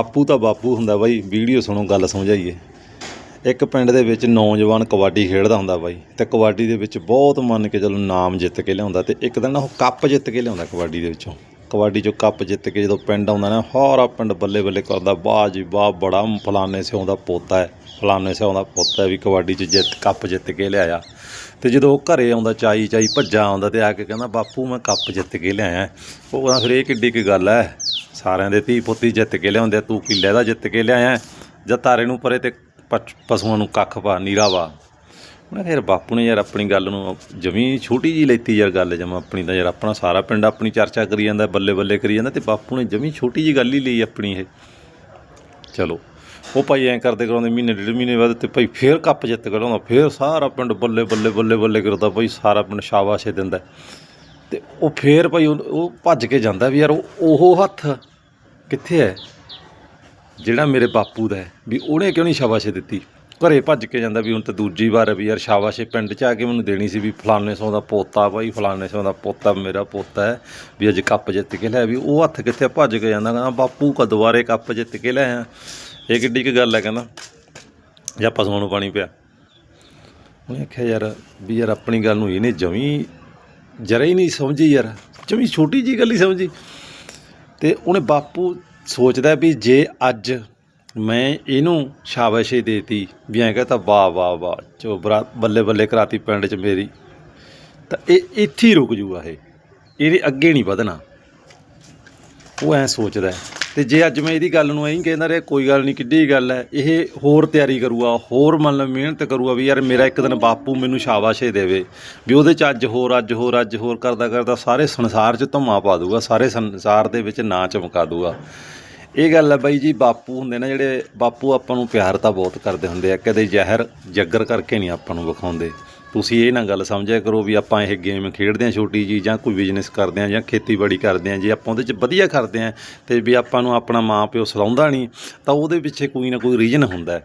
ਬਾਪੂ ਤਾਂ ਬਾਪੂ ਹੁੰਦਾ ਬਾਈ, ਵੀਡੀਓ ਸੁਣੋ, ਗੱਲ ਸਮਝਾਈਏ। ਇੱਕ ਪਿੰਡ ਦੇ ਵਿੱਚ ਨੌਜਵਾਨ ਕਬੱਡੀ ਖੇਡਦਾ ਹੁੰਦਾ ਬਾਈ, ਤੇ ਕਬੱਡੀ ਦੇ ਵਿੱਚ ਬਹੁਤ ਮੰਨ ਕੇ ਚਲੋ ਨਾਮ ਜਿੱਤ ਕੇ ਲਿਆਉਂਦਾ ਤੇ ਇੱਕ ਦਿਨ ਉਹ ਕੱਪ ਜਿੱਤ ਕੇ ਲਿਆਉਂਦਾ ਕਬੱਡੀ ਦੇ ਵਿੱਚੋਂ। ਕਬੱਡੀ ਚੋਂ ਕੱਪ ਜਿੱਤ ਕੇ ਜਦੋਂ ਪਿੰਡ ਆਉਂਦਾ ਨਾ ਹਾਰਾ ਪਿੰਡ ਬੱਲੇ ਬੱਲੇ ਕਰਦਾ, ਵਾਹ ਜੀ ਵਾਹ, ਬੜਾ ਫਲਾਣੇ ਸਿਉਂ ਦਾ ਪੋਤਾ ਹੈ, ਫਲਾਣੇ ਸਿਉਂ ਦਾ ਪੋਤਾ ਹੈ ਵੀ ਕਬੱਡੀ 'ਚ ਜਿੱਤ, ਕੱਪ ਜਿੱਤ ਕੇ ਲਿਆਇਆ। ਤੇ ਜਦੋਂ ਉਹ ਘਰੇ ਆਉਂਦਾ ਚਾਈ ਚਾਈ ਭੱਜਾ ਆਉਂਦਾ ਤੇ ਆ ਕੇ ਕਹਿੰਦਾ, ਬਾਪੂ, ਮੈਂ ਕੱਪ ਜਿੱਤ ਕੇ ਲਿਆਇਆ ਉਹ ਕਹਿੰਦਾ, ਫਿਰ ਇਹ ਕਿੱਡੀ ਕੀ ਗੱਲ ਹੈ ਸਾਰਿਆਂ ਦੇ ਧੀ ਪੁੱਤੀ ਜਿੱਤ ਕੇ ਲਿਆਉਂਦੇ ਆ, ਤੂੰ ਕਿੱਲੇ ਦਾ ਜਿੱਤ ਕੇ ਲਿਆਇਆ ਜਾਂ ਤਾਰੇ ਨੂੰ ਪਰੇ ਤੇ ਪਸ਼ੂਆਂ ਨੂੰ ਕੱਖ ਪਾ ਨੀਰਾ ਵਾ ਉਹਨੇ ਫਿਰ ਬਾਪੂ ਨੇ ਯਾਰ ਆਪਣੀ ਗੱਲ ਨੂੰ ਜਮੀ ਛੋਟੀ ਜੀ ਲੈਤੀ ਯਾਰ ਗੱਲ ਜਮਾ ਆਪਣੀ ਤਾਂ ਯਾਰ ਆਪਣਾ ਸਾਰਾ ਪਿੰਡ ਆਪਣੀ ਚਰਚਾ ਕਰੀ ਜਾਂਦਾ ਬੱਲੇ ਬੱਲੇ ਕਰੀ ਜਾਂਦਾ ਤੇ ਬਾਪੂ ਨੇ ਜਮੀ ਛੋਟੀ ਜੀ ਗੱਲ ਹੀ ਲਈ ਆਪਣੀ ਇਹ। ਚਲੋ ਉਹ ਭਾਈ ਐਂ ਕਰਦੇ ਕਰਾਉਂਦੇ ਮਹੀਨੇ ਡੇਢ ਮਹੀਨੇ ਬਾਅਦ ਤੇ ਭਾਈ ਫੇਰ ਕੱਪ ਜਿੱਤ ਕੇ ਲਾਉਂਦਾ ਫੇਰ ਸਾਰਾ ਪਿੰਡ ਬੱਲੇ ਬੱਲੇ ਬੱਲੇ ਬੱਲੇ ਕਰਦਾ ਭਾਈ ਸਾਰਾ ਪਿੰਡ ਸ਼ਾਬਾਸ਼ੇ ਦਿੰਦਾ। ਅਤੇ ਉਹ ਫਿਰ ਭਾਈ ਉਹ ਉਹ ਭੱਜ ਕੇ ਜਾਂਦਾ ਵੀ ਯਾਰ ਉਹ ਉਹ ਹੱਥ ਕਿੱਥੇ ਹੈ? ਜਿਹੜਾ ਮੇਰੇ ਬਾਪੂ ਦਾ ਹੈ। ਵੀ ਉਹਨੇ ਕਿਉਂ ਨਹੀਂ ਸ਼ਾਬਾਸ਼ੇ ਦਿੱਤੀ? ਘਰੇ ਭੱਜ ਕੇ ਜਾਂਦਾ ਵੀ ਹੁਣ ਤਾਂ ਦੂਜੀ ਵਾਰ ਵੀ ਯਾਰ ਸ਼ਾਬਾਸ਼ੇ ਪਿੰਡ 'ਚ ਆ ਕੇ ਮੈਨੂੰ ਦੇਣੀ ਸੀ ਵੀ ਫਲਾਣੇ ਸੌ ਦਾ ਪੋਤਾ ਭਾਈ, ਫਲਾਣੇ ਸੌ ਦਾ ਪੋਤਾ ਮੇਰਾ ਪੋਤਾ ਹੈ। ਵੀ ਅੱਜ ਕੱਪ ਜਿੱਤ ਕੇ ਲੈ ਵੀ ਉਹ ਹੱਥ ਕਿੱਥੇ ਭੱਜ ਕੇ ਜਾਂਦਾ ਕਹਿੰਦਾ, ਬਾਪੂ ਕਾ ਦੁਬਾਰੇ ਕੱਪ ਜਿੱਤ ਕੇ ਲੈ ਲਿਆਇਆ ਇਹ ਕਿੱਡੀ ਕੁ ਗੱਲ ਹੈ ਕਹਿੰਦਾ। ਜਾਂ ਪਸ਼ੂਆਂ ਨੂੰ ਪਾਣੀ ਪਿਆ। ਉਹਨੇ ਆਖਿਆ ਯਾਰ ਵੀ ਯਾਰ ਆਪਣੀ ਗੱਲ ਨੂੰ ਇਹਨੇ ਜਮੀ ਜਰਾ ਹੀ ਨਹੀਂ ਸਮਝੀ ਯਾਰ। ਜਮੀ ਛੋਟੀ ਜੀ ਗੱਲ ਹੀ ਸਮਝੀ। ਤੇ ਉਹਨੇ ਬਾਪੂ ਸੋਚਦਾ ਵੀ ਜੇ ਅੱਜ ਮੈਂ ਇਹਨੂੰ ਸ਼ਾਬਾਸ਼ੀ ਦੇਤੀ ਵੀ ਐਂ ਕਹਤਾ, ਵਾਹ ਵਾਹ ਵਾਹ ਚੋਬਰਾ ਬੱਲੇ ਬੱਲੇ ਕਰਾਤੀ ਪਿੰਡ 'ਚ ਮੇਰੀ। ਤਾਂ ਇਹ ਇੱਥੇ ਹੀ ਰੁਕ ਜੂਗਾ ਇਹ। ਇਹਦੇ ਅੱਗੇ ਨਹੀਂ ਵਧਣਾ। ਉਹ ਐਂ ਸੋਚਦਾ ਤੇ ਜੇ ਅੱਜ ਮੈਂ ਇਹਦੀ ਗੱਲ ਨੂੰ ਐਂ ਕਹਿੰਦਾ ਰਿਹਾ, ਕੋਈ ਗੱਲ ਨਹੀਂ ਕਿੱਡੀ ਗੱਲ ਹੈ ਇਹ ਹੋਰ ਤਿਆਰੀ ਕਰੂਗਾ, ਹੋਰ ਮਤਲਬ ਮਿਹਨਤ ਕਰੂਗਾ ਵੀ ਯਾਰ ਮੇਰਾ ਇੱਕ ਦਿਨ ਬਾਪੂ ਮੈਨੂੰ ਸ਼ਾਬਾਸ਼ੇ ਦੇਵੇ, ਵੀ ਉਹਦੇ ਚ ਅੱਜ ਹੋਰ ਅੱਜ ਹੋਰ ਅੱਜ ਹੋਰ ਕਰਦਾ ਕਰਦਾ ਸਾਰੇ ਸੰਸਾਰ 'ਚ ਧੁੰਮਾ ਪਾ ਦੂਗਾ, ਸਾਰੇ ਸੰਸਾਰ ਦੇ ਵਿੱਚ ਨਾਂ ਚਮਕਾ ਦੂਗਾ। ਇਹ ਗੱਲ ਹੈ ਬਾਈ ਜੀ, ਬਾਪੂ ਹੁੰਦੇ ਨੇ ਜਿਹੜੇ, ਬਾਪੂ ਆਪਾਂ ਨੂੰ ਪਿਆਰ ਤਾਂ ਬਹੁਤ ਕਰਦੇ ਹੁੰਦੇ ਆ, ਕਦੇ ਜ਼ਹਿਰ, ਜੱਗਰ ਕਰਕੇ ਨਹੀਂ ਆਪਾਂ ਨੂੰ ਵਿਖਾਉਂਦੇ। ਤੁਸੀਂ ਇਹ ਨਾ ਗੱਲ ਸਮਝਿਆ ਕਰੋ ਵੀ ਆਪਾਂ ਇਹ ਗੇਮ ਖੇਡਦੇ ਹਾਂ ਛੋਟੀ ਜੀ ਜਾਂ ਕੋਈ ਬਿਜ਼ਨਸ ਕਰਦੇ ਹਾਂ ਜਾਂ ਖੇਤੀਬਾੜੀ ਕਰਦੇ ਹਾਂ ਜੇ ਆਪਾਂ ਉਹਦੇ 'ਚ ਵਧੀਆ ਕਰਦੇ ਹਾਂ ਤੇ ਵੀ ਆਪਾਂ ਨੂੰ ਆਪਣਾ ਮਾਂ ਪਿਓ ਸਲਾਉਂਦਾ ਨਹੀਂ ਤਾਂ ਉਹਦੇ ਪਿੱਛੇ ਕੋਈ ਨਾ ਕੋਈ ਰੀਜਨ ਹੁੰਦਾ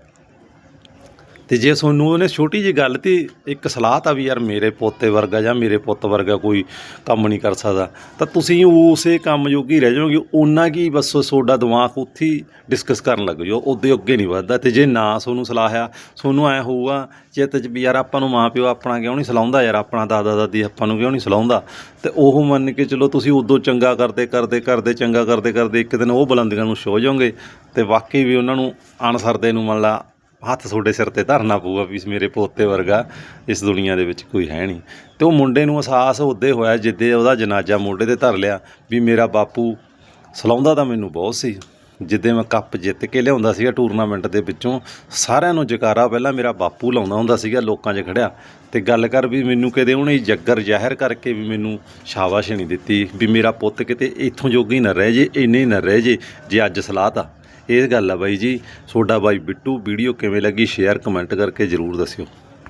ਤੇ ਜੇ ਤੁਹਾਨੂੰ ਉਹਨੇ ਛੋਟੀ ਜੀ ਗੱਲ ਤੇ, ਇੱਕ ਸਲਾਹ ਤਾਂ ਵੀ ਯਾਰ ਮੇਰੇ ਪੋਤੇ ਵਰਗਾ ਜਾਂ ਮੇਰੇ ਪੁੱਤ ਵਰਗਾ ਕੋਈ ਕੰਮ ਨਹੀਂ ਕਰ ਸਕਦਾ, ਤਾਂ ਤੁਸੀਂ ਉਸੇ ਕੰਮ ਜੋਗੀ ਰਹਿ ਜਾਓਗੇ, ਉਹਨਾਂ ਕੀ ਬਸ ਤੁਹਾਡਾ ਦਿਮਾਗ ਉੱਥੇ ਹੀ ਡਿਸਕਸ ਕਰਨ ਲੱਗ ਜਾਓ, ਉਹਦੇ ਅੱਗੇ ਨਹੀਂ ਵੱਧਦਾ, ਤੇ ਜੇ ਨਾ ਤੁਹਾਨੂੰ ਸਲਾਹ ਆ ਤੁਹਾਨੂੰ ਐ ਹੋਊਗਾ ਚਿੱਤ 'ਚ ਵੀ ਯਾਰ ਆਪਾਂ ਨੂੰ ਮਾਂ ਪਿਓ ਆਪਣਾ ਕਿਉਂ ਨਹੀਂ ਸਲਾਉਂਦਾ ਯਾਰ, ਆਪਣਾ ਦਾਦਾ ਦਾਦੀ ਆਪਾਂ ਨੂੰ ਕਿਉਂ ਨਹੀਂ ਸਲਾਉਂਦਾ, ਤੇ ਉਹ ਮੰਨ ਕੇ ਚਲੋ ਤੁਸੀਂ ਉਦੋਂ ਚੰਗਾ ਕਰਦੇ ਕਰਦੇ ਕਰਦੇ, ਚੰਗਾ ਕਰਦੇ ਕਰਦੇ ਇੱਕ ਦਿਨ ਉਹ ਬੁਲੰਦੀਆਂ ਨੂੰ ਛੋ ਜਾਓਗੇ, ਤੇ ਵਾਕਈ ਵੀ ਉਹਨਾਂ ਨੂੰ ਅਣਸਰਦੇ ਨੂੰ ਮੰਨ ਲਾ ਹੱਥ ਤੁਹਾਡੇ ਸਿਰ ਤੇ ਧਰਨਾ ਪਊਗਾ ਵੀ ਮੇਰੇ ਪੋਤੇ ਵਰਗਾ ਇਸ ਦੁਨੀਆ ਦੇ ਵਿੱਚ ਕੋਈ ਹੈ ਨਹੀਂ। ਤੇ ਉਹ ਮੁੰਡੇ ਨੂੰ ਅਹਿਸਾਸ ਉਹਦੇ ਹੋਇਆ ਜਿੱਦੇ ਉਹਦਾ ਜਨਾਜ਼ਾ ਮੋਢੇ ਤੇ ਧਰ ਲਿਆ ਵੀ ਮੇਰਾ ਬਾਪੂ ਸਲਾਉਂਦਾ ਤਾਂ ਮੈਨੂੰ ਬਹੁਤ ਸੀ। ਜਿੱਦੇ ਮੈਂ ਕੱਪ ਜਿੱਤ ਕੇ ਲਿਆਉਂਦਾ ਸੀਗਾ ਟੂਰਨਾਮੈਂਟ ਦੇ ਵਿੱਚੋਂ, ਸਾਰਿਆਂ ਨੂੰ ਜਕਾਰਾ ਪਹਿਲਾਂ ਮੇਰਾ ਬਾਪੂ ਲਾਉਂਦਾ ਹੁੰਦਾ ਸੀਗਾ, ਲੋਕਾਂ 'ਚ ਖੜਿਆ। ਤੇ ਗੱਲ ਕਰ ਵੀ ਮੈਨੂੰ ਕਿਤੇ ਉਹਨੇ ਜੱਗਰ ਜ਼ਾਹਿਰ ਕਰਕੇ ਵੀ ਮੈਨੂੰ ਸ਼ਾਬਾਸ਼ ਨਹੀਂ ਦਿੱਤੀ ਵੀ ਮੇਰਾ ਪੁੱਤ ਕਿਤੇ ਇੱਥੋਂ ਜੋਗੀ ਨਾ ਰਹਿ ਜੇ, ਇੰਨੇ ਨਾ ਰਹਿ ਜੇ ਜੇ ਅੱਜ ਸਲਾਹ ਤਾ। ਇਹ ਗੱਲ ਆ ਬਾਈ ਜੀ ਤੁਹਾਡਾ ਬਾਈ ਬਿੱਟੂ, ਵੀਡੀਓ ਕਿਵੇਂ ਲੱਗੀ ਸ਼ੇਅਰ ਕਮੈਂਟ ਕਰਕੇ ਜਰੂਰ ਦੱਸਿਓ।